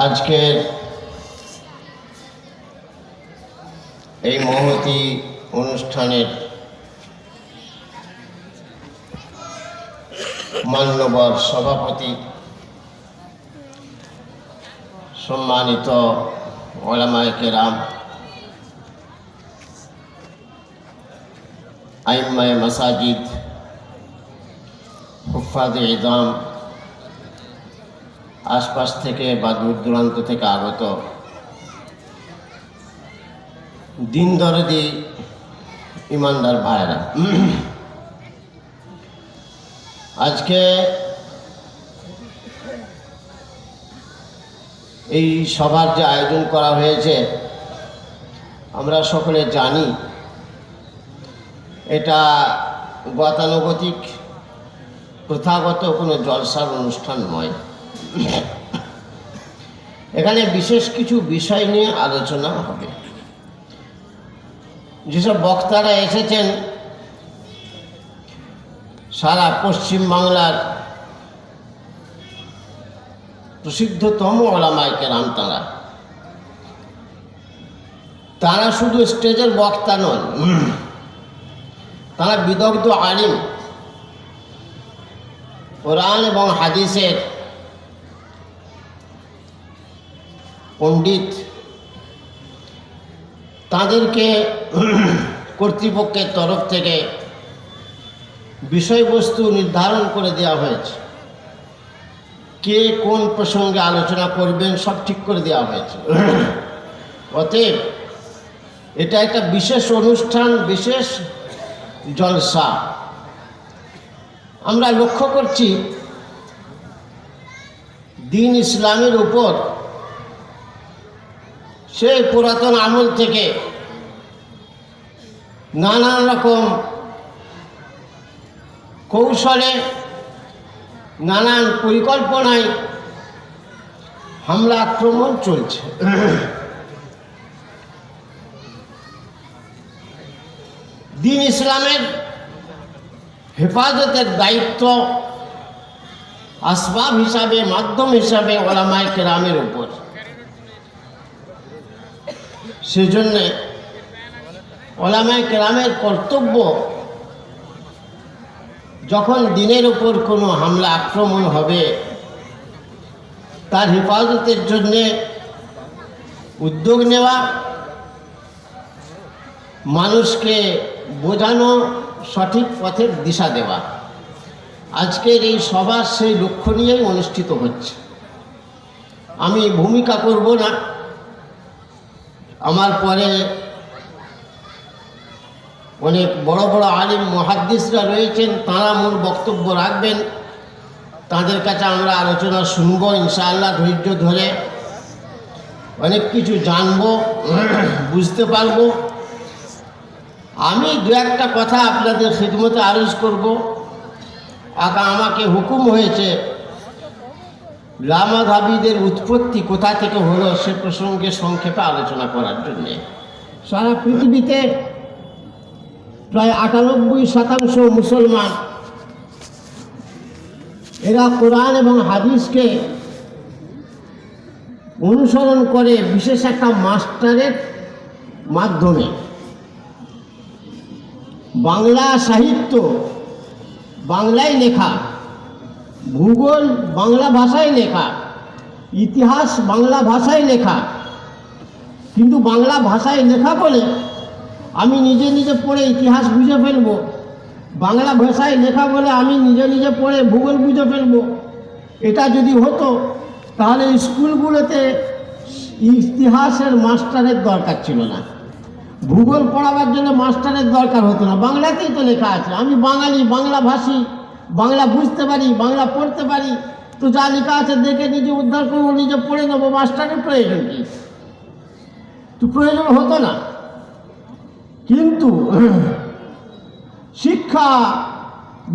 আজকের এই মহতি অনুষ্ঠানের মান্যবর সভাপতি সম্মানিত ওলামায় কেরাম আইম্মায় মাসাজিদ হুফাদ ইদাম আশপাশ থেকে বা দূর দূরান্ত থেকে আগত। দিন দরদি ইমানদার ভাইরা আজকে এই সভার যে আয়োজন করা হয়েছে, আমরা সকলে জানি এটা গতানুগতিক, প্রথাগত কোনো জলসার অনুষ্ঠান নয়। এখানে বিশেষ কিছু বিষয় নিয়ে আলোচনা হবে। যেসব বক্তারা এসেছেন, সারা পশ্চিম বাংলার প্রসিদ্ধতম ওলামায় কেরাম তারা। তারা শুধু স্টেজের বক্তা নন, তারা বিদগ্ধ আলিম। কোরআন এবং হাদিসের পণ্ডিত, তাদেরকে কর্তৃপক্ষের তরফ থেকে বিষয়বস্তু নির্ধারণ করে দেওয়া হয়েছে। কে কোন প্রসঙ্গে আলোচনা করবেন সব ঠিক করে দেওয়া হয়েছে। অতএব এটা একটা বিশেষ অনুষ্ঠান, বিশেষ জলসা। আমরা লক্ষ্য করছি, দিন ইসলামের উপর সেই পুরাতন আমল থেকে নানান রকম কৌশলে, নানান পরিকল্পনায় হামলা আক্রমণ চলছে। দিন ইসলামের হেফাজতের দায়িত্ব আসবাব হিসাবে, মাধ্যম হিসাবে ওলামায় কেরামের উপর। সেজন্যে ওলামায় কেরামের কর্তব্য যখন দিনের উপর কোনো হামলা আক্রমণ হবে, তার হেফাজতের জন্যে উদ্যোগ নেওয়া, মানুষকে বোঝানো সঠিক পথের দিশা দেওয়া। আজকের এই সভা সেই লক্ষ্য নিয়েই অনুষ্ঠিত হচ্ছে। আমি ভূমিকা করব না। আমার পরে অনেক বড় বড় আলিম মহাদ্দিসরা রয়েছেন, তাঁরা মূল বক্তব্য রাখবেন। তাদের কাছে আমরা আলোচনা শুনব, ইনশাআল্লাহ ধৈর্য ধরে। অনেক কিছু জানব, বুঝতে পারব। আমি দু একটা কথা আপনাদের খিদমতে আরজ করব। আকা, আমাকে হুকুম হয়েছে লামাধাবিদের উৎপত্তি কোথা থেকে হলো সে প্রসঙ্গে সংক্ষেপে আলোচনা করার জন্যে। সারা পৃথিবীতে প্রায় আটানব্বই শতাংশ মুসলমান এরা কোরআন এবং হাদিসকে অনুসরণ করে বিশেষ একটা মাস্টারের মাধ্যমে। বাংলা সাহিত্য বাংলায় লেখা ভূগোল বাংলা ভাষায় লেখা, ইতিহাস বাংলা ভাষায় লেখা। কিন্তু বাংলা ভাষায় লেখা বলে আমি নিজে নিজে পড়ে ইতিহাস বুঝে ফেলব। বাংলা ভাষায় লেখা বলে আমি নিজে নিজে পড়ে ভূগোল বুঝে ফেলব। এটা যদি হতো, তাহলে স্কুলগুলোতে ইতিহাসের মাস্টারের দরকার ছিল না। ভূগোল পড়াবার জন্য মাস্টারের দরকার হতো না। বাংলাতেই তো লেখা আছে। আমি বাঙালি বাংলা ভাষী বাংলা বুঝতে পারি, বাংলা পড়তে পারি। তো যা লেখা আছে দেখে নিজে উদ্ধার করব, নিজে পড়ে নেব, মাস্টারের প্রয়োজন কি? তো প্রয়োজন হতো না। কিন্তু শিক্ষা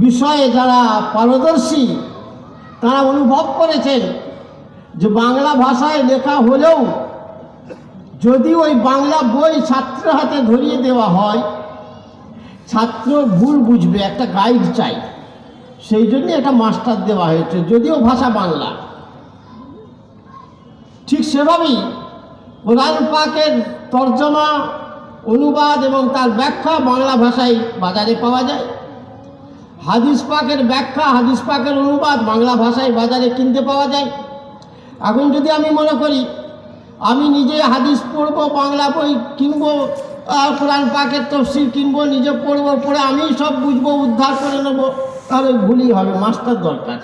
বিষয়ে যারা পারদর্শী, তারা অনুভব করেছেন যে বাংলা ভাষায় লেখা হলেও যদি ওই বাংলা বই ছাত্র হাতে ধরিয়ে দেওয়া হয়, ছাত্র ভুল বুঝবে, একটা গাইড চাই। সেই জন্য এটা মাস্টার দেওয়া হয়েছে, যদিও ভাষা বাংলা। ঠিক সেভাবেই কোরআন পাকের তর্জমা, অনুবাদ এবং তার ব্যাখ্যা বাংলা ভাষায় বাজারে পাওয়া যায়। হাদিস পাকের ব্যাখ্যা, হাদিস পাকের অনুবাদ বাংলা ভাষায় বাজারে কিনতে পাওয়া যায়। এখন যদি আমি মনে করি, আমি নিজে হাদিস পড়ব, বাংলা বই কিনবো কোরআন পাকের তফসিল কিনবো, নিজে পড়ব, পড়ে আমি সব বুঝব, উদ্ধার করে নেব। তাহলে ভুলই হবে মাস্টার দরকার।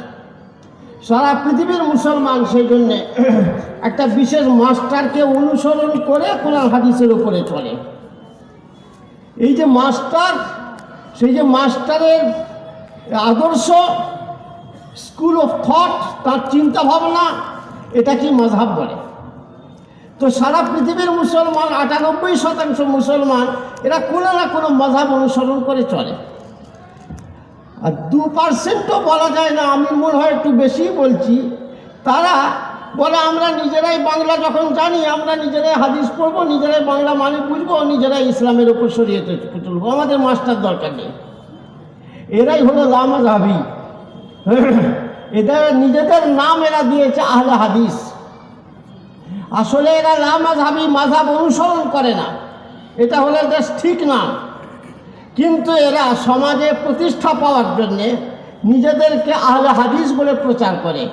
সারা পৃথিবীর মুসলমান সেই জন্যে একটা বিশেষ মাস্টারকে অনুসরণ করে কোরআন হাদিসের উপরে চলে। এই যে মাস্টার, সেই যে মাস্টারের আদর্শ, স্কুল অফ থট, তার চিন্তা ভাবনা এটা কি মজাব বলে? তো সারা পৃথিবীর মুসলমান, আটানব্বই শতাংশ মুসলমান, এরা কোনো না কোনো মজাব অনুসরণ করে চলে। আর দু পার্সেন্টও বলা যায় না, আমি মনে হয় একটু বেশি বলছি। তারা বলে, আমরা নিজেরাই বাংলা যখন জানি, আমরা নিজেরাই হাদিস পড়ব, নিজেরাই বাংলা মানে বুঝব, নিজেরাই ইসলামের ওপর সরিয়ে তুলবো। আমাদের মাস্টার দরকার নেই। এরাই হলো লামাজাবি। এদের, নিজেদের নাম এরা দিয়েছে আহলে হাদিস। আসলে এরা লামাজাবি মাঝাব অনুসরণ করে না। এটা হলো এদের ঠিক নাম। কিন্তু এরা সমাজে প্রতিষ্ঠা পাওয়ার জন্যে নিজেদেরকে আহলে হাদিস বলে প্রচার করে,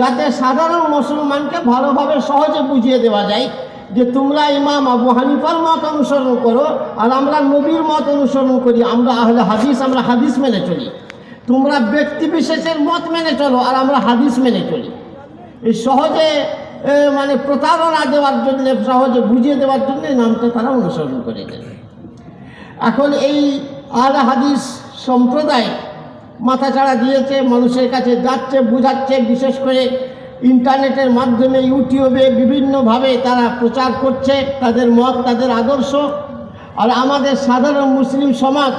যাতে সাধারণ মুসলমানকে ভালোভাবে সহজে বুঝিয়ে দেওয়া যায় যে তোমরা ইমাম আবু হানিফার মত অনুসরণ করো আর আমরা নবীর মত অনুসরণ করি, আমরা আহলে হাদিস, আমরা হাদিস মেনে চলি। তোমরা ব্যক্তি বিশেষের মত মেনে চলো আর আমরা হাদিস মেনে চলি। এই সহজে মানে প্রতারণা দেওয়ার জন্য, সহজে বুঝিয়ে দেওয়ার জন্য নামটা তারা অনুসরণ করে। দেয় এখন এই আল হাদিস সম্প্রদায় মাথাচাড়া দিয়েছে, মানুষের কাছে যাচ্ছে, বুঝাচ্ছে, বিশেষ করে ইন্টারনেটের মাধ্যমে, ইউটিউবে বিভিন্নভাবে তারা প্রচার করছে, তাদের মত, তাদের আদর্শ। আর আমাদের সাধারণ মুসলিম সমাজ,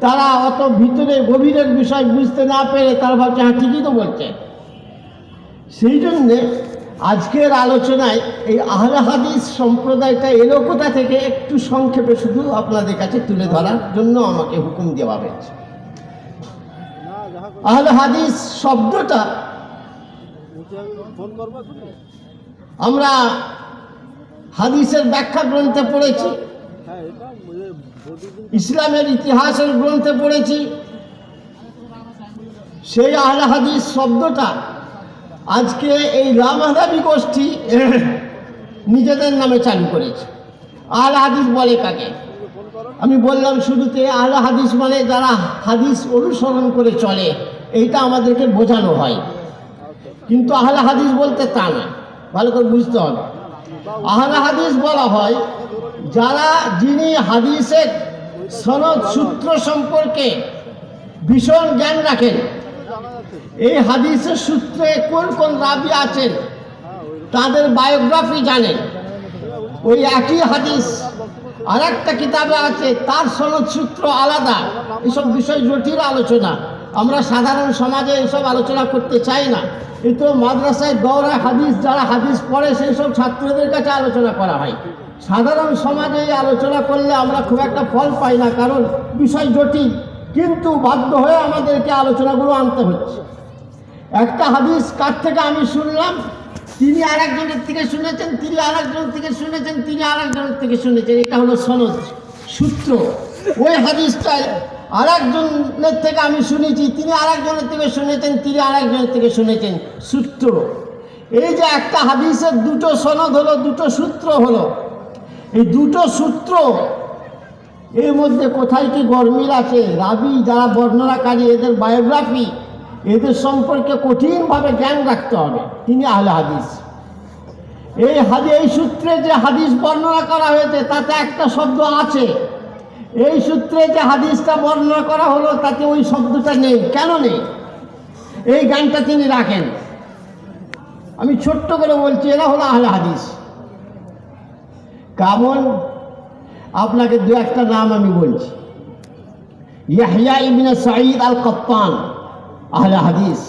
তারা অত ভিতরে গভীরের বিষয় বুঝতে না পেরে তারা ভাবছে হ্যাঁ ঠিকই তো বলছে। সেই জন্যে আজকের আলোচনায় এই আহলে হাদিস সম্প্রদায়টা এলো কোথা থেকে? একটু সংক্ষেপে শুধু আপনাদের কাছে তুলে ধরার জন্য আমাকে হুকুম দেওয়া হয়েছে। আহলে হাদিস শব্দটা আমরা হাদিসের ব্যাখ্যা গ্রন্থে পড়েছি, ইসলামের ইতিহাসের গ্রন্থে পড়েছি। সেই আহলে হাদিস শব্দটা আজকে এই রামাদাবি গোষ্ঠী নিজেদের নামে চালু করেছে। আহলে হাদিস বলে কাকে? আমি বললাম শুরুতে আহলে হাদিস মানে যারা হাদিস অনুসরণ করে চলে, এইটা আমাদেরকে বোঝানো হয়। কিন্তু আহলে হাদিস বলতে তা না, ভালো করে বুঝতে হবে। আহলে হাদিস বলা হয়, যারা যিনি হাদিসের সনদ সূত্র সম্পর্কে ভীষণ জ্ঞান রাখেন এই হাদিসের সূত্রে কোন কোন রাবি আছেন, তাদের বায়োগ্রাফি জানেন। ওই একই হাদিস আর একটা কিতাবে আছে, তার সনদ সূত্র আলাদা। এসব বিষয় জটিল আলোচনা। আমরা সাধারণ সমাজে এসব আলোচনা করতে চাই না। কিন্তু মাদ্রাসায় দৌড়া হাদিস, যারা হাদিস পড়ে, সেই সব ছাত্রদের কাছে আলোচনা করা হয়। সাধারণ সমাজে আলোচনা করলে আমরা খুব একটা ফল পাই না, কারণ বিষয় জটিল। কিন্তু বাধ্য হয়ে আমাদেরকে আলোচনাগুলো আনতে হচ্ছে। একটা হাদিস কার থেকে আমি শুনলাম? তিনি আর একজনের থেকে শুনেছেন, তিনি আর একজনের থেকে শুনেছেন, তিনি আর একজনের থেকে শুনেছেন। এটা হলো সনদ, সূত্র। ওই হাদিসটাই আর একজনের থেকে আমি শুনেছি, তিনি আর একজনের থেকে শুনেছেন, তিনি আর একজনের থেকে শুনেছেন। সূত্র। এই যে একটা হাদিসের দুটো সনদ হলো, দুটো সূত্র হলো। এই দুটো সূত্র এর মধ্যে কোথায় কি গরমিল আছে? রাবি, যারা বর্ণনাকারী এদের বায়োগ্রাফি এদের সম্পর্কে কঠিনভাবে জ্ঞান রাখতে হবে। তিনি আহলে হাদিস। এই হাদি, এই সূত্রে যে হাদিস বর্ণনা করা হয়েছে, তাতে একটা শব্দ আছে। এই সূত্রে যে হাদিসটা বর্ণনা করা হলো, তাতে ওই শব্দটা নেই। কেন নেই? এই জ্ঞানটা তিনি রাখেন। আমি ছোট্ট করে বলছি, এরা হলো আহলে হাদিস। কেমন? আপনাকে দু একটা নাম আমি বলছি। ইয়াহিয়া ইবনে সাঈদ আল কপ্পান আহলে হাদিস।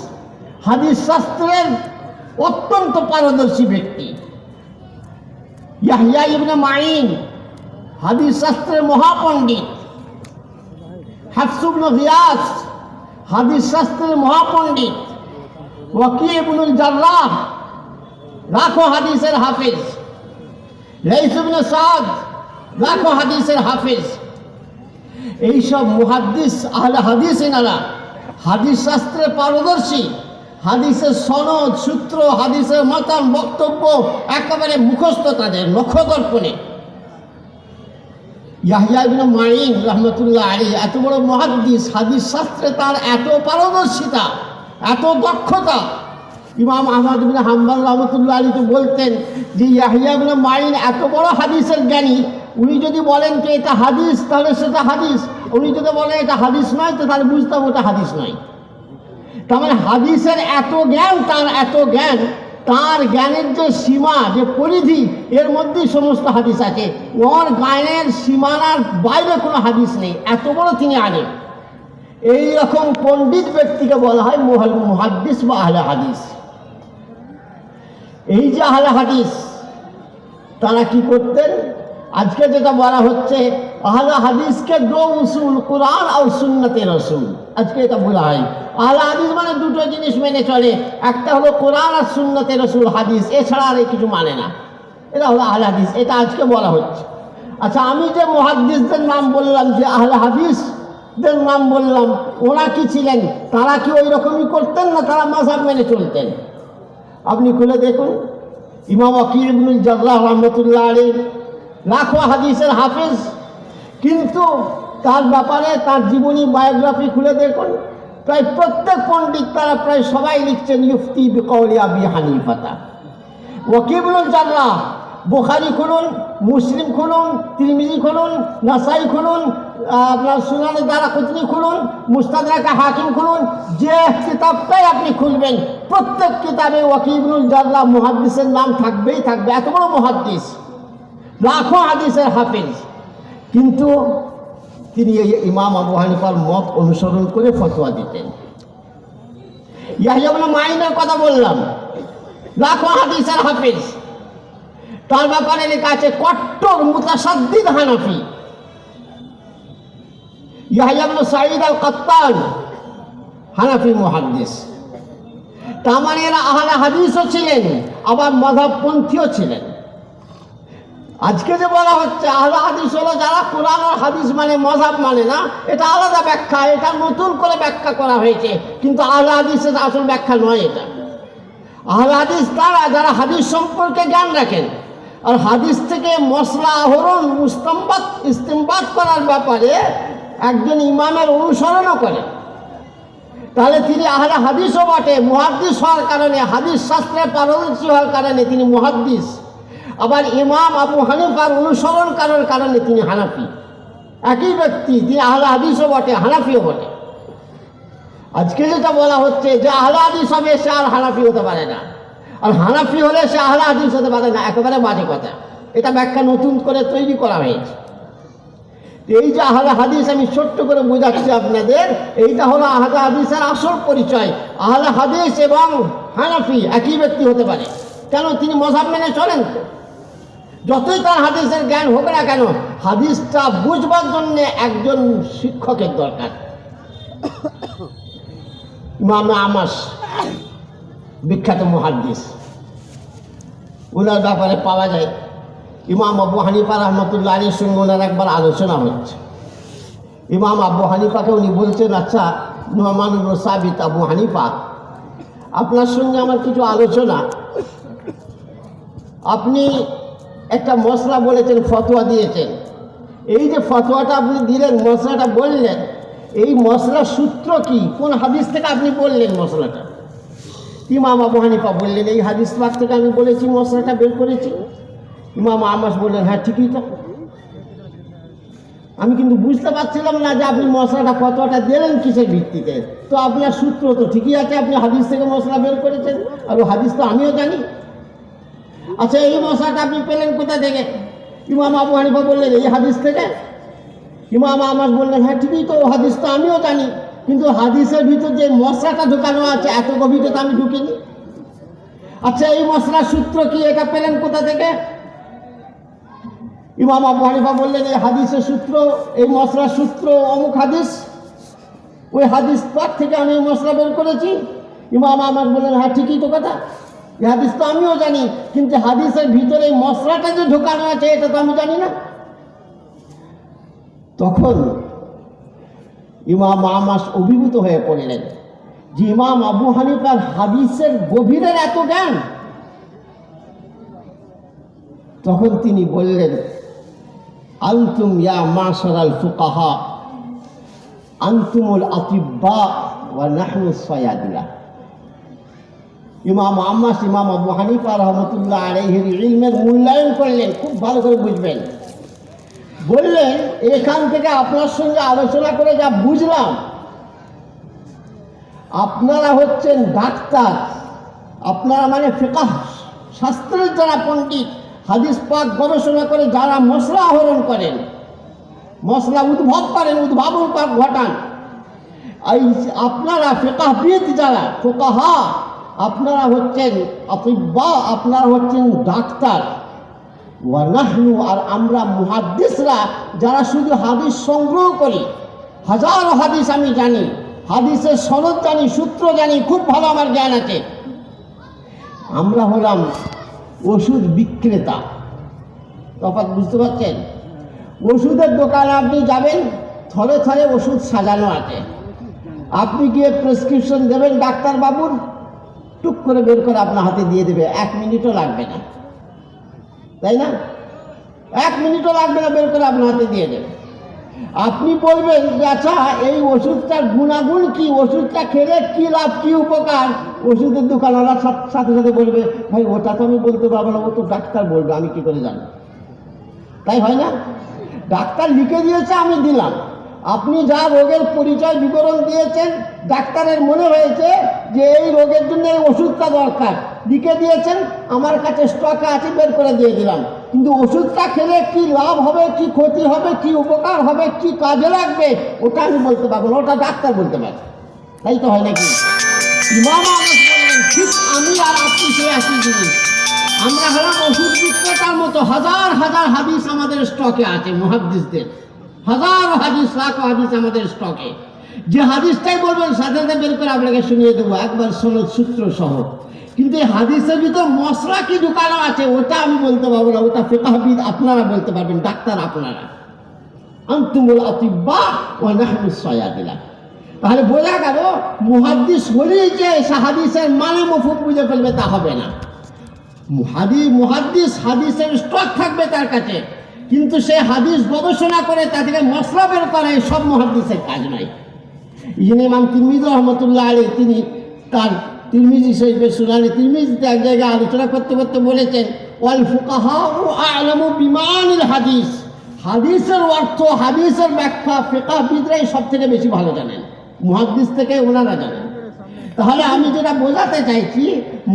হাদিস শাস্ত্রের অত্যন্ত পারদর্শী ব্যক্তি। ইয়াহিয়া ইবনে মাইন হাদিস শাস্ত্রের মহাপণ্ডিত। হাফসুবন গিয়াস, হাদিস শাস্ত্রের মহাপণ্ডিত। ওয়াকি ইবনুল জার্রাহ লাখো হাদিসের হাফেজ। লাইসুবিন সাদ লাখো হাদিসের হাফেজ। এইসব মুহাদ্দিস, আহলে হাদিস এনারা হাদিস শাস্ত্রে পারদর্শী, হাদিসের সনদ, সূত্র, হাদিসের মতান বক্তব্য একেবারে মুখস্থ তাদের নক্ষদর্পণে ইয়াহিয়া ইবনে মাইন রহমতুল্লাহ আলী এত বড় মহাদ্দিস, হাদিস শাস্ত্রে তার এত পারদর্শিতা, এত দক্ষতা। ইমাম আহমদ ইবনে হাম্বাল রহমতুল্লাহ আলী তো বলতেন যে ইয়াহিয়া ইবনে মাইন এত বড় হাদিসের জ্ঞানী উনি যদি বলেন যে এটা হাদিস, তাহলে সেটা হাদিস। উনি যদি বলেন এটা হাদিস নয়, তো তাহলে বুঝতাম ওটা হাদিস নয়। তার মানে হাদিসের এত জ্ঞান, তার এত জ্ঞান, তার জ্ঞানের যে সীমা, যে পরিধি, এর মধ্যেই সমস্ত হাদিস আছে। ওর জ্ঞানের সীমানার বাইরে কোনো হাদিস নেই। এত বড় তিনি আনেন এই রকম পণ্ডিত ব্যক্তিকে বলা হয় মোহাল, মুহাদ্দিস বা আহলে হাদিস। এই যে আহলে হাদিস, তারা কি করতেন? আজকে যেটা বলা হচ্ছে, আহলে হাদিসকে দো উসুল কোরআন আর সুন্নতে রসুল। আজকে এটা বলা হয়। আহলে হাদিস মানে দুটো জিনিস মেনে চলে। একটা হলো কোরআন আর সুন্নতে রসুল, হাদিস। এছাড়া আর কিছু মানে না। এটা হলো আহলে হাদিস। এটা আজকে বলা হচ্ছে। আচ্ছা আমি যে মহাদ্দিসদের নাম বললাম, যে আহলে হাদিসদের নাম বললাম, ওরা কি ছিলেন? তারা কি ওই রকমই করতেন না তারা মাসাব মেনে চলতেন? আপনি খুলে দেখুন। ইমাম আকির ইবনুল জাল্লাহ রহমতুল্লাহ আলী লাখো হাদিসের হাফিজ। কিন্তু তার ব্যাপারে তার জীবনী, বায়োগ্রাফি খুলে দেখুন, প্রায় প্রত্যেক পণ্ডিত তারা প্রায় সবাই লিখছেন, ইউফতি বিকৌলি আবি হানিফাতা। ওয়াকিবুল জাল্লাহ বোখারি খুলুন, মুসলিম খুলুন, তিরমিজি খুলুন, নাসাই খুলুন, আপনার সুনানি দ্বারা কুতনি খুলুন, মুস্তাদরাকা হাকিম খুলুন, যে কিতাবটাই আপনি খুলবেন, প্রত্যেক কিতাবে ওয়াকিবুল জাল্লাহ মুহাদ্দিসের নাম থাকবেই থাকবে। এত বড় মুহাদ্দিস। লাখো হাদিসের হাফিজ। কিন্তু তিনি এই ইমাম আবু হানিফার মত অনুসরণ করে ফতোয়া দিতেন। ইয়াহিয়া মাইনের কথা বললাম। লাখো হাদিসের হাফিজ। তার ব্যাপারে লেখা আছে কট্টর, মুতাসাদ্দিদ হানাফি। ইয়াহিয়া ইবনে সাঈদ আল কাত্তান হানাফি মুহাদ্দিস। তার মানে এরা আহলে হাদিসও ছিলেন, আবার মধাবপন্থীও ছিলেন। আজকে যে বলা হচ্ছে, আহলে হাদিস হলো যারা কোরআন আর হাদিস মানে মজাব মানে না, এটা আলাদা ব্যাখ্যা, এটা নতুন করে ব্যাখ্যা করা হয়েছে, কিন্তু আহলে হাদিসের আসল ব্যাখ্যা নয় এটা। আহলে হাদিস তারা যারা হাদিস সম্পর্কে জ্ঞান রাখেন, আর হাদিস থেকে মশলা আহরণ মুস্তম্বাদ ইস্তেমবাদ করার ব্যাপারে একজন ইমামের অনুসরণও করেন। তাহলে তিনি আহলে হাদিসও বটে, মুহাদ্দিস হওয়ার কারণে, হাদিস শাস্ত্রের পারদর্শী হওয়ার কারণে তিনি মুহাদ্দিস। আবার ইমাম আবু হানিফার অনুসরণ করার কারণে তিনি হানাফি। একই ব্যক্তি তিনি আহলে হাদিসও বটে, হানাফিও বটে। আজকে যেটা বলা হচ্ছে যে আহলে হাদিস হবে, সে আর হানাফি হতে পারে না। আর হানাফি হলে সে আহলে হাদিস হতে পারে না, একেবারে বাজে কথা। এটা ব্যাখ্যা নতুন করে তৈরি করা হয়েছে। এই যে আহলে হাদিস আমি ছোট্ট করে বোঝাচ্ছি আপনাদের, এইটা হলো আহলে হাদিসের আসল পরিচয়। আহলে হাদিস এবং হানাফি একই ব্যক্তি হতে পারে। কেন তিনি মজাব মেনে চলেন তো? যতই তার হাদিসের জ্ঞান হোক না কেন, হাদিসটা বুঝবার জন্য একজন শিক্ষকের দরকার। ইমাম আমাস, বিখ্যাত মহাদিস ওনার ব্যাপারে পাওয়া যায়, ইমাম আবু হানিফা রহমতুল্লাহ আলীর সঙ্গে ওনার একবার আলোচনা হচ্ছে ইমাম আবু হানিফাকে উনি বলছেন আচ্ছা নোমান সাবিত, আবু হানিফা, আপনার সঙ্গে আমার কিছু আলোচনা। আপনি একটা মশলা বলেছেন, ফতোয়া দিয়েছেন। এই যে ফতোয়াটা আপনি দিলেন, মশলাটা বললেন, এই মশলার সূত্র কি? কোন হাদিস থেকে আপনি বললেন মশলাটা? ইমাম আবু হানিফা বললেন, এই হাদিস পাক থেকে আমি বলেছি, মশলাটা বের করেছি। ইমাম আমাস বললেন হ্যাঁ ঠিকই তো। আমি কিন্তু বুঝতে পারছিলাম না যে আপনি মশলাটা কতটা দিলেন কিসের ভিত্তিতে। তো আপনার সূত্র তো ঠিকই আছে, আপনি হাদিস থেকে মশলা বের করেছেন, আর হাদিস তো আমিও জানি। আচ্ছা এই মশলাটা আপনি পেলেন কোথা থেকে? ইমাম আবু হানিফা বললেন, এই হাদিস থেকে? ইমাম আমার বললেন হ্যাঁ ঠিকই তো, হাদিস তো আমিও জানি, কিন্তু হাদিসের ভিতর যে মশলাটা ঢুকানো আছে, এত গভীরে তো আমি ঢুকিনি। আচ্ছা এই মশলার সূত্র কি, এটা পেলেন কোথা থেকে? ইমাম আবু হানিফা বললেন, এই হাদিসের সূত্র, এই মশলার সূত্র অমুক হাদিস। ওই হাদিস পাক থেকে আমি মশলা বের করেছি। ইমাম আমার বললেন হ্যাঁ ঠিকই তো কথা। এই হাদিস তো আমিও জানি, কিন্তু হাদিসের ভিতরে মশলাটা যে ঢোকানো আছে, এটা তো আমি জানি না। তখন ইমাম আমাস অভিভূত হয়ে পড়লেন যে ইমাম আবু হানিফার হাদিসের গভীরের এত জ্ঞান। তখন তিনি বললেন, আন্তুম ইয়া মাশারাল ফুকাহা, আন্তুমুল আতিব্বা ওয়া নাহনু সয়াদিলা। ইমাম আম্মাস ইমাম আবু হানিফা রহমতুল্লাহ আলাইহির ইলমের মূল্যায়ন করলেন, খুব ভালো করে বুঝবেন। বললেন, এখান থেকে আপনার সঙ্গে আলোচনা করে যা বুঝলাম, আপনারা হচ্ছেন ডাক্তার, আপনারা মানে ফেকাহ, শাস্ত্রের যারা পণ্ডিত, হাদিস পাক গবেষণা করে যারা মশলা আহরণ করেন, মশলা উদ্ভব করেন, উদ্ভাবন ঘটান। এই আপনারা ফেকাহবিদ যারা, ফোকাহা আপনারা হচ্ছেন আতিব্বা, আপনারা হচ্ছেন ডাক্তার। ওয়ানাহনু আর আমরা মুহাদ্দিসরা যারা শুধু হাদিস সংগ্রহ করি। হাজার হাদিস আমি জানি, হাদিসের সনদ জানি, সূত্র জানি, খুব ভালো আমার জ্ঞান আছে। আমরা হলাম ওষুধ বিক্রেতা। তফাৎ বুঝতে পারছেন? ওষুধের দোকানে আপনি যাবেন থরে থরে ওষুধ সাজানো আছে। আপনি গিয়ে প্রেসক্রিপশন দেবেন ডাক্তারবাবুর টুক করে বের করে আপনার হাতে দিয়ে দেবে। এক মিনিটও লাগবে না। তাই না? এক মিনিটও লাগবে না বের করে আপনার হাতে দিয়ে দেবে। আপনি বলবেন আচ্ছা এই ওষুধটার গুণাগুণ কি? ওষুধটা খেলে কি লাভ, কি উপকার? ওষুধের দোকানওয়ালার সাথে সাথে বলবে, ভাই, ওটা তো আমি বলতে পারব না, ও তো ডাক্তার বলবে, আমি কি করে জানব? তাই হয় না? ডাক্তার লিখে দিয়েছে, আমি দিলাম। আপনি যা রোগের পরিচয় বিবরণ দিয়েছেন, ডাক্তারের মনে হয়েছে যে এই রোগের জন্য এই ওষুধটা দরকার। লিখে দিয়েছেন, আমার কাছে স্টকে আছে, বের করে দিয়ে দিলাম। কিন্তু ওষুধটা খেলে কি লাভ হবে, কি ক্ষতি হবে, কি উপকার হবে, কি কাজে লাগবে, ওটা আমি বলতে পারব না, ওটা ডাক্তার বলতে পারবে তাই তো হয় নাকি? ঠিক আমি আর আপনি সে একই জিনিস। আমরা হলাম ওষুধ বিক্রেতার মতো হাজার হাজার হাদিস আমাদের স্টকে আছে, মুহাদ্দিসদের। হাজার হাদিস, লাখ হাদিস আমাদের স্টকে যে হাদিসটাই বলবেন সাথে সাথে বের করে আপনাকে শুনিয়ে দেবো, একবার সনদ সূত্র সহ। কিন্তু এই হাদিসের ভিতর মশলা কি ঢুকানো আছে, ওটা আমি বলতে পারব না, ওটা ফেকাহবিদ আপনারা বলতে পারবেন, ডাক্তার আপনারা। আন্তুমুল আতিব্বা ও নাহনু সয়াদিলা তাহলে বোঝা গেল, মুহাদ্দিস হলেই যে হাদিসের মানে মফুক বুঝে ফেলবে, তা হবে না। হাদি মুহাদ্দিস হাদিসের স্টক থাকবে তার কাছে। কিন্তু সে হাদিস গবেষণা করে, তা থেকে মশলা বের করা, সব মুহাদ্দিসের কাজ নয়। ইমাম তিরমিজ রহমতুল্লাহ আলী, তিনি তার তিরমিজি শরীফে শুনানি তিরমিজিতে এক জায়গায় আলোচনা করতে করতে বলেছেন, ওয়াল ফুকাহা ও আলমু বিমানিল হাদিস। হাদিসের অর্থ, হাদিসের ব্যাখ্যা ফেকাহবিদরাই সব থেকে বেশি ভালো জানেন। মুহাদ্দিস থেকে ওনারা জানেন। তাহলে আমি যেটা বোঝাতে চাইছি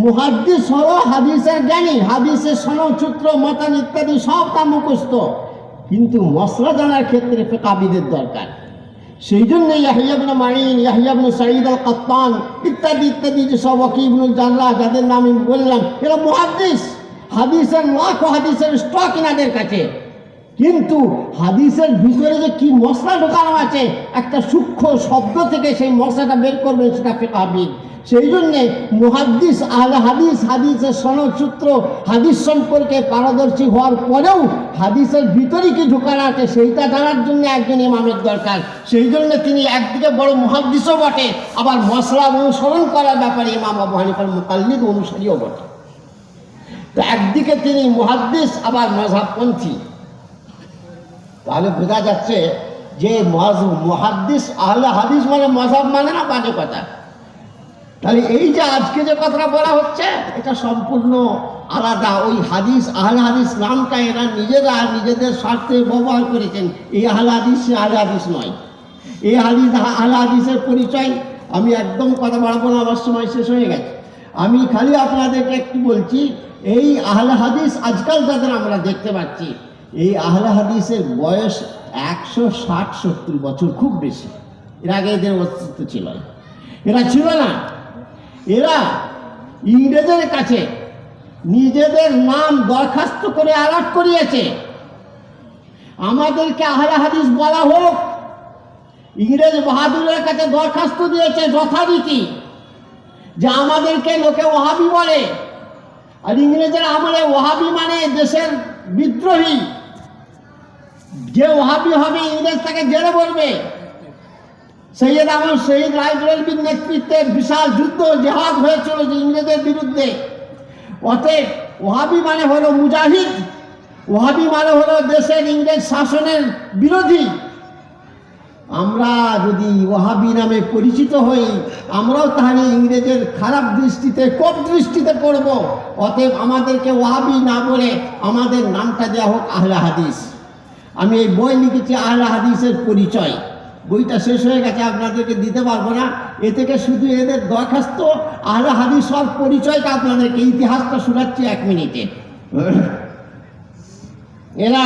মুহাদ্দিস হলো হাদিসের জ্ঞানী হাদিসের সনসূত্র মতান ইত্যাদি সব তার মুখস্থ। কিন্তু মশলা জানার ক্ষেত্রে ফেকাবিদের দরকার। সেই জন্য ইয়াহিয়াবনে মাইন ইয়াহিয়াবনে সাঈদ আল কাত্তান ইত্যাদি ইত্যাদি যে সব ওকিবনুল জানলা যাদের নাম আমি বললাম, এরা মুহাদ্দিস। হাদিসের লাখ হাদিসের স্টক এনাদের কাছে। কিন্তু হাদিসের ভিতরে যে কি মশলা ঢোকানো আছে, একটা সূক্ষ্ম শব্দ থেকে সেই মশলাটা বের করবেন সেটা ফেকাবিদ সেই জন্যে মুহাদ্দিস আহলে হাদিস, হাদিসের সনদ সূত্র, হাদিস সম্পর্কে পারদর্শী হওয়ার পরেও হাদিসের ভিতরে কি ঢোকানো আছে, সেইটা জানার জন্য একজন ইমামের দরকার। সেই জন্য তিনি একদিকে বড় মুহাদ্দিসও বটে, আবার মশলা অনুসরণ করার ব্যাপারে ইমাম আবু হানিফার মুকাল্লিদ অনুসারীও বটে। তো একদিকে তিনি মুহাদ্দিস, আবার মজাবপন্থী তাহলে বোঝা যাচ্ছে যে মুহাদ্দিস, আহলে হাদিস মানে মজাব মানে না বাজে কথা? তাহলে এই যে আজকে যে কথাটা বলা হচ্ছে, এটা সম্পূর্ণ আলাদা। ওই হাদিস, আহলে হাদিস নামটা এরা নিজেরা নিজেদের স্বার্থে ব্যবহার করেছেন। এই আহলে হাদিস সে আহলে হাদিস নয়। এই হাদিস, আহলে হাদিসের পরিচয় আমি একদম কথা বাড়াবো না, আমার সময় শেষ হয়ে গেছে। আমি খালি আপনাদেরকে একটু বলছি, এই আহলে হাদিস আজকাল যাদের আমরা দেখতে পাচ্ছি এই আহলে হাদিসের বয়স একশো ষাট সত্তর বছর, খুব বেশি। এর আগে এদের অস্তিত্ব ছিল। এরা ছিল না। এরা ইংরেজের কাছে নিজেদের নাম দরখাস্ত করে আলাট করিয়েছে। আমাদেরকে আহলে হাদিস বলা হোক, ইংরেজ বাহাদুরের কাছে দরখাস্ত দিয়েছে যথারীতি, যে আমাদেরকে লোকে ওহাবি বলে। আর ইংরেজের আমলে ওহাবি মানে দেশের বিদ্রোহী। যে ওহাবি হবে ইংরেজ তাকে জেলে বলবে। সৈয়দ আহমদ শহীদ রায়বরেলবীর নেতৃত্বে বিশাল যুদ্ধ, জেহাদ হয়েছিল যে ইংরেজের বিরুদ্ধে। অতএব ওহাবি মানে হলো মুজাহিদ, ওহাবি মানে হলো দেশের ইংরেজ শাসনের বিরোধী। আমরা যদি ওহাবি নামে পরিচিত হই, আমরাও তাহলে ইংরেজের খারাপ দৃষ্টিতে, কোপ দৃষ্টিতে পড়ব। অতএব আমাদেরকে ওহাবি না বলে আমাদের নামটা দেওয়া হোক আহলে হাদিস। আমি এই বই লিখেছি আহলে হাদিসের পরিচয়। বইটা শেষ হয়ে গেছে, আপনাদেরকে দিতে পারব না। এ থেকে শুধু এদের দরখাস্ত, আহলা হাদিস সব পরিচয়টা আপনাদেরকে ইতিহাসটা শোনাচ্ছি এক মিনিটে। এরা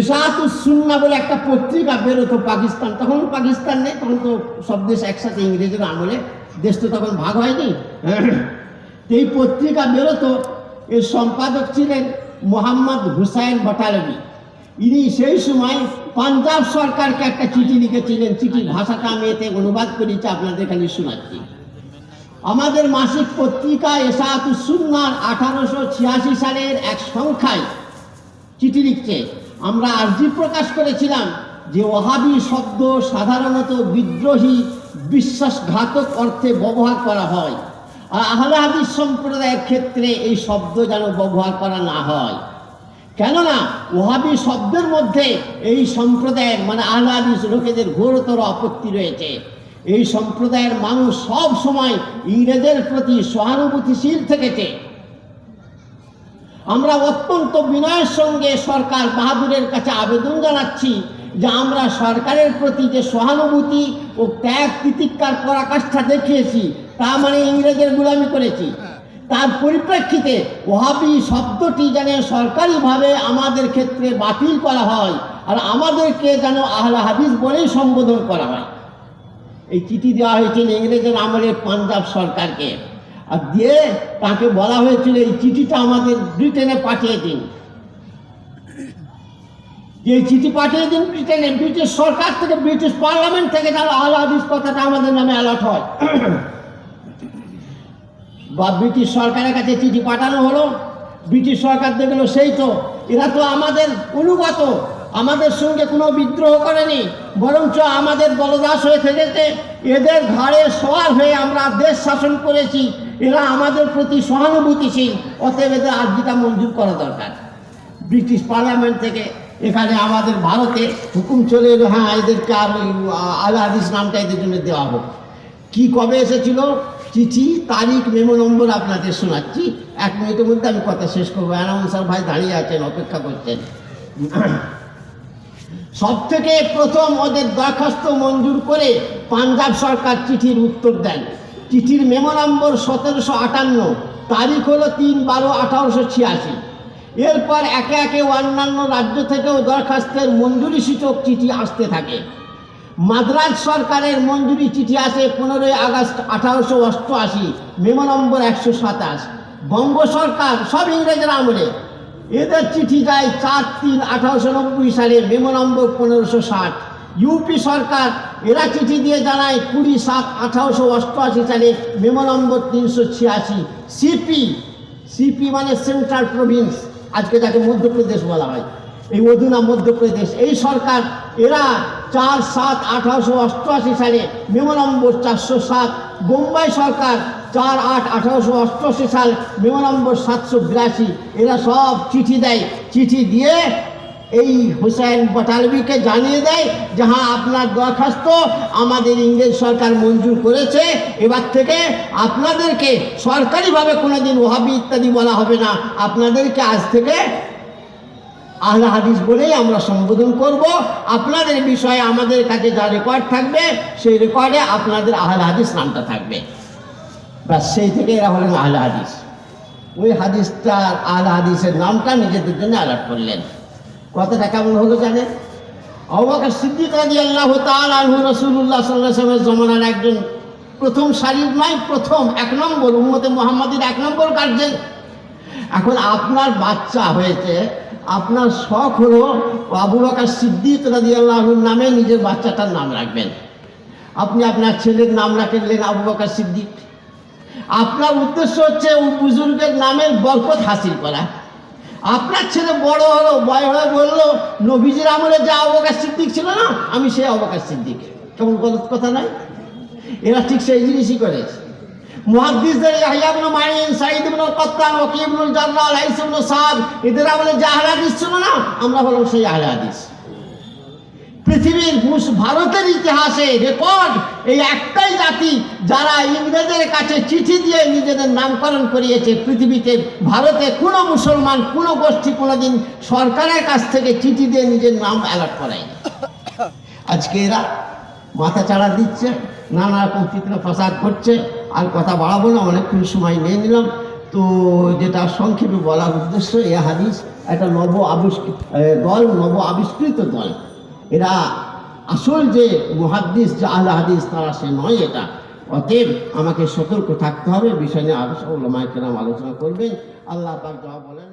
ইসাহাতুসুন্না বলে একটা পত্রিকা বেরোতো পাকিস্তান। তখন পাকিস্তান নেই, তখন তো সব দেশ একসাথে ইংরেজের আমলে। দেশ তো তখন ভাগ হয়নি। এই পত্রিকা বেরোতো, এর সম্পাদক ছিলেন মোহাম্মদ হুসাইন বটালবি ইনি সেই সময় পাঞ্জাব সরকারকে একটা চিঠি লিখেছিলেন। চিঠির ভাষাটা আমি এতে অনুবাদ করেছি আপনাদের এখানে শোনাচ্ছি। আমাদের মাসিক পত্রিকা এসাহাতুসুন্নার আঠারোশো ছিয়াশি সালের এক সংখ্যায় চিঠি লিখছে। আমরা আর্জি প্রকাশ করেছিলাম যে ওহাবি শব্দ সাধারণত বিদ্রোহী, বিশ্বাসঘাতক অর্থে ব্যবহার করা হয়। আহলে হাদিস সম্প্রদায়ের ক্ষেত্রে এই শব্দ যেন ব্যবহার করা না হয়। কেননা, ওহাবি শব্দের মধ্যে এই সম্প্রদায়ের মানে আহলে হাদিস লোকেদের ঘোরতর আপত্তি রয়েছে। এই সম্প্রদায়ের মানুষ সব সময় ইংরেজের প্রতি সহানুভূতিশীল থেকেছে। আমরা অত্যন্ত বিনয়ের সঙ্গে সরকার বাহাদুরের কাছে আবেদন জানাচ্ছি যে আমরা সরকারের প্রতি যে সহানুভূতি ও ত্যাগ তিতিক্ষার পরাকাষ্ঠা দেখিয়েছি, তা মানে ইংরেজের গুলামি করেছি। তার পরিপ্রেক্ষিতে ওহাবি শব্দটি যেন সরকারিভাবে আমাদের ক্ষেত্রে বাতিল করা হয় আর আমাদেরকে যেন আহলা হাদিস বলেই সম্বোধন করা হয়। এই চিঠি দেওয়া হয়েছিল ইংরেজের আমলে পাঞ্জাব সরকারকে। আর দিয়ে তাকে বলা হয়েছিল, এই চিঠিটা আমাদের ব্রিটেনে পাঠিয়ে দিন। যে চিঠি পাঠিয়ে দিন ব্রিটেনে ব্রিটিশ সরকার থেকে, ব্রিটিশ পার্লামেন্ট থেকে যেন আল হাদিস কথাটা আমাদের নামে অ্যালার্ট হয়। বা ব্রিটিশ সরকারের কাছে চিঠি পাঠানো হলো, ব্রিটিশ সরকার দেখল সেই তো, এরা তো আমাদের অনুগত, আমাদের সঙ্গে কোনো বিদ্রোহ করেনি, বরঞ্চ আমাদের দলদাস হয়ে থেকেছে, এদের ঘাড়ে সওয়ার হয়ে আমরা দেশ শাসন করেছি, এরা আমাদের প্রতি সহানুভূতিশীল, অতএব এদের আর্জিটা মঞ্জুর করা দরকার। ব্রিটিশ পার্লামেন্ট থেকে এখানে আমাদের ভারতে হুকুম চলে এলো হ্যাঁ এদেরকে আর ওই আল হাদিস নামটা এদের জন্য দেওয়া হোক কী, কবে এসেছিল? চিঠি, তারিখ, মেমো নম্বর আপনাদের শোনাচ্ছি। এক মিনিটের মধ্যে আমি কথা শেষ করব। অ্যানাউন্সার ভাই দাঁড়িয়ে আছেন, অপেক্ষা করছেন। সব থেকে প্রথম ওদের দরখাস্ত মঞ্জুর করে পাঞ্জাব সরকার চিঠির উত্তর দেন। চিঠির মেমো নম্বর সতেরোশো আটান্ন, তারিখ হলো তিন বারো আঠারোশো ছিয়াশি। এরপর একে একে অন্যান্য রাজ্য থেকেও দরখাস্তের মঞ্জুরি সূচক চিঠি আসতে থাকে। মাদ্রাজ সরকারের মঞ্জুরি চিঠি আসে পনেরোই আগস্ট আঠারোশো অষ্টআশি, মেমো নম্বর একশো সাতাশ। বঙ্গ সরকার, সব ইংরেজের আমলে। এদের চিঠি যায় চার তিন আঠারোশো নব্বই সালে, মেমো নম্বর পনেরোশো ষাট। ইউপি সরকার, এরা চিঠি দিয়ে জানায় কুড়ি সাত আঠারোশো অষ্টআশি সালে, মেমো নম্বর তিনশো ছিয়াশি। সিপি সিপি মানে সেন্ট্রাল প্রভিন্স। আজকে তাকে মধ্যপ্রদেশ বলা হয়। এই অধুনা মধ্যপ্রদেশ, এই সরকার, এরা চার, সাত, আঠারোশো অষ্টআশি সালে মেমো নম্বর চারশো সাত, বোম্বাই সরকার চার, আট, আঠারোশো অষ্টআশি সাল মেমো নম্বর সাতশো বিরাশি। এরা সব চিঠি দেয়। চিঠি দিয়ে এই হুসাইন বটালবিকে জানিয়ে দেয় যে হ্যাঁ আপনার দরখাস্ত আমাদের ইংরেজ সরকার মঞ্জুর করেছে, এবার থেকে আপনাদেরকে সরকারিভাবে কোনোদিন ওহাবি ইত্যাদি বলা হবে না। আপনাদেরকে আজ থেকে আহলে হাদিস বলেই আমরা সম্বোধন করব। আপনাদের বিষয়ে আমাদের কাছে যা রেকর্ড থাকবে, সেই রেকর্ডে আপনাদের আহলে হাদিস নামটা থাকবে। ব্যাস, সেই থেকে এরা হলেন আহলে হাদিস। ওই হাদিসটা আহলে হাদিসের নামটা নিজেদের জন্য অ্যালার্ট করলেন। কথাটা কেমন হলো জানেন? অবাকার সিদ্দিক রাজি আল্লাহ তালু রসুল্লাহ সাল্লামের জমানার একজন প্রথম সারির নয় প্রথম এক নম্বর, উম্মতে মোহাম্মদের এক নম্বর গার্জেন এখন আপনার বাচ্চা হয়েছে, আপনার শখ হলো আবু বকর সিদ্দিক রাজি আল্লাহর নামে নিজের বাচ্চাটার নাম রাখবেন। আপনি আপনার ছেলের নাম রাখলেন আবু বকর সিদ্দিক। আপনার উদ্দেশ্য হচ্ছে বুজুর্গের নামের বরকত হাসিল করা। আপনার ছেলে বড় হলো বয় হয়ে বলল, নবীজির আমলে যা অবকাশ সিদ্দিক ছিল না, আমি সেই অবকাশ সিদ্দিক কেমন গলত কথা নাই? এরা ঠিক সেই জিনিসই করেছে মুহাদ্দিসদের Yahya ibn Main Said ibn Qattan Waki ibn Jarrah Laith Saad এদের আমলে যা হাদিস ছিল না, আমরা হলাম সেই হাদিস। পৃথিবীর মুস- ভারতের ইতিহাসে রেকর্ড এই একটাই জাতি যারা ইংরেজের কাছে চিঠি দিয়ে নিজেদের নামকরণ করিয়েছে। পৃথিবীতে ভারতে কোনো মুসলমান, কোনো গোষ্ঠী কোনোদিন সরকারের কাছ থেকে চিঠি দিয়ে নিজের নাম অ্যালার্ট করায়নি আজকে এরা মাথা চাড়া দিচ্ছে, নানা রকম ফিতনা ফাসাদ করছে, আর কথা বাড়াবো না, অনেকক্ষণ সময় নিয়ে নিলাম। তো যেটা সংক্ষেপে বলার উদ্দেশ্য, এ হাদিস একটা নব আবিষ্কৃত দল, নব আবিষ্কৃত দল। এরা আসল যে মুহাদ্দিস, যে আল্লাহ হাদিস, তারা সে নয় এটা। অতএব আমাকে সতর্ক থাকতে হবে, বিষয় নিয়ে কেরাম আলোচনা করবেন। আল্লাহ পাক জবাব বলেন